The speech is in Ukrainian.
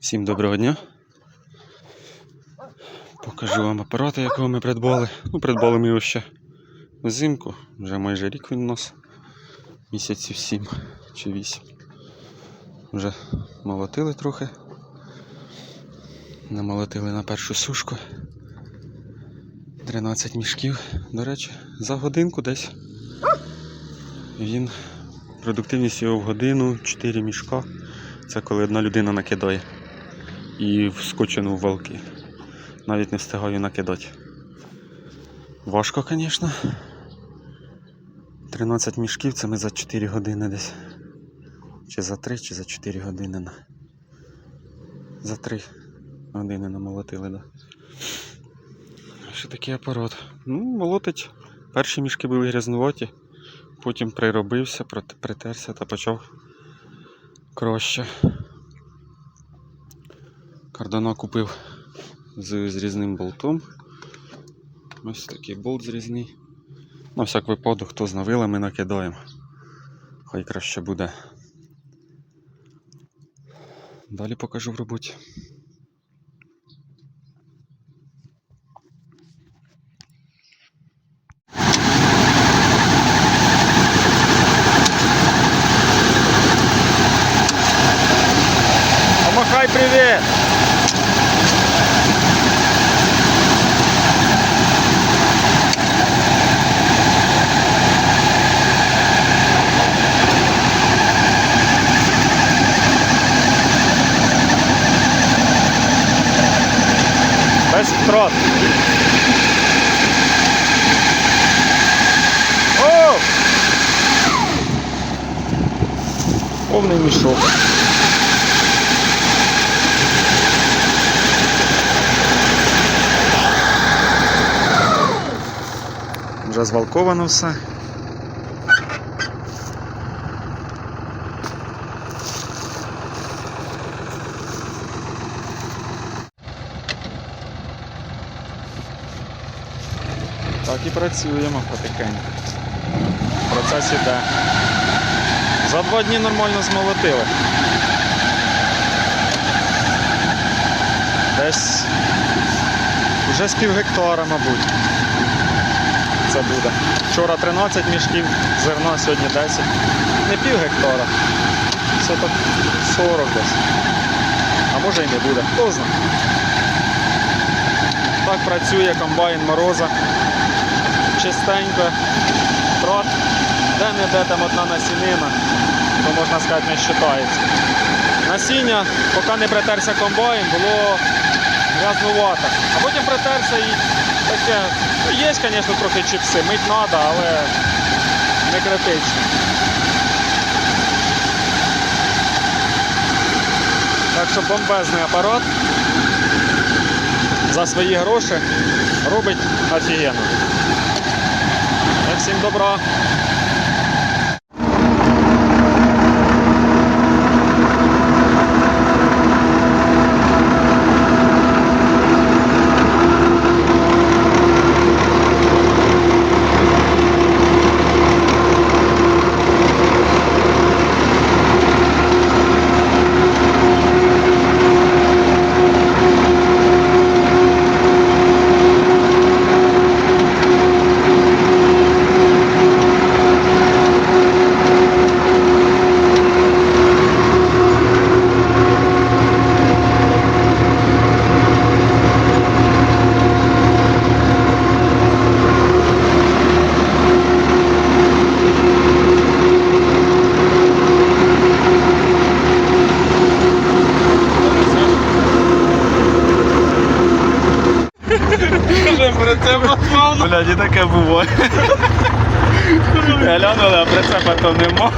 Всім доброго дня. Покажу вам апарати, якого ми придбали. Ну, придбали ми його ще взимку, вже майже рік він у нас. Місяців 7 чи 8. Вже молотили трохи. Намолотили на першу сушку. 13 мішків. До речі, за годинку десь. Він продуктивність його в годину 4 мішка. Це коли одна людина накидає. І вскочену в валки. Навіть не встигаю накидати. Важко, звісно. 13 мішків це ми за 4 години десь. Чи за 3, чи за 4 години. За 3 години намолотили, да. Що такий апарат? Ну, молотить. Перші мішки були грязнуваті, потім приробився, притерся та почав краще. Кардана купив з зрізним болтом. Ось такий болт зрізний. На всяк випадок, хто з навилами накидаємо. Хай краще буде. Далі покажу в роботі. привет! Трот. О! Полный мешок. Вже звалковано все. Так і працюємо потихеньку. Процес іде. За два дні нормально змолотили. Десь вже з пів гектара, мабуть. Буде. Вчора 13 мішків зерна, сьогодні 10. Не пів гектара. Так 40 десь. А може і не буде. Хто знає. Так працює комбайн мороза. Чистенько. Трот. Де-не-де там одна насінина, то можна сказати не вважається. Насіння, поки не притерся комбайн, було грязнувато. А потім притерся і таке. Ну, є, звісно, трохи чіпси, мить треба, але не критично. Так що бомбезний апарат за свої гроші робить офігенно. Всім добра. Блядь, і таке буває. Глянули, а прицепа то нема.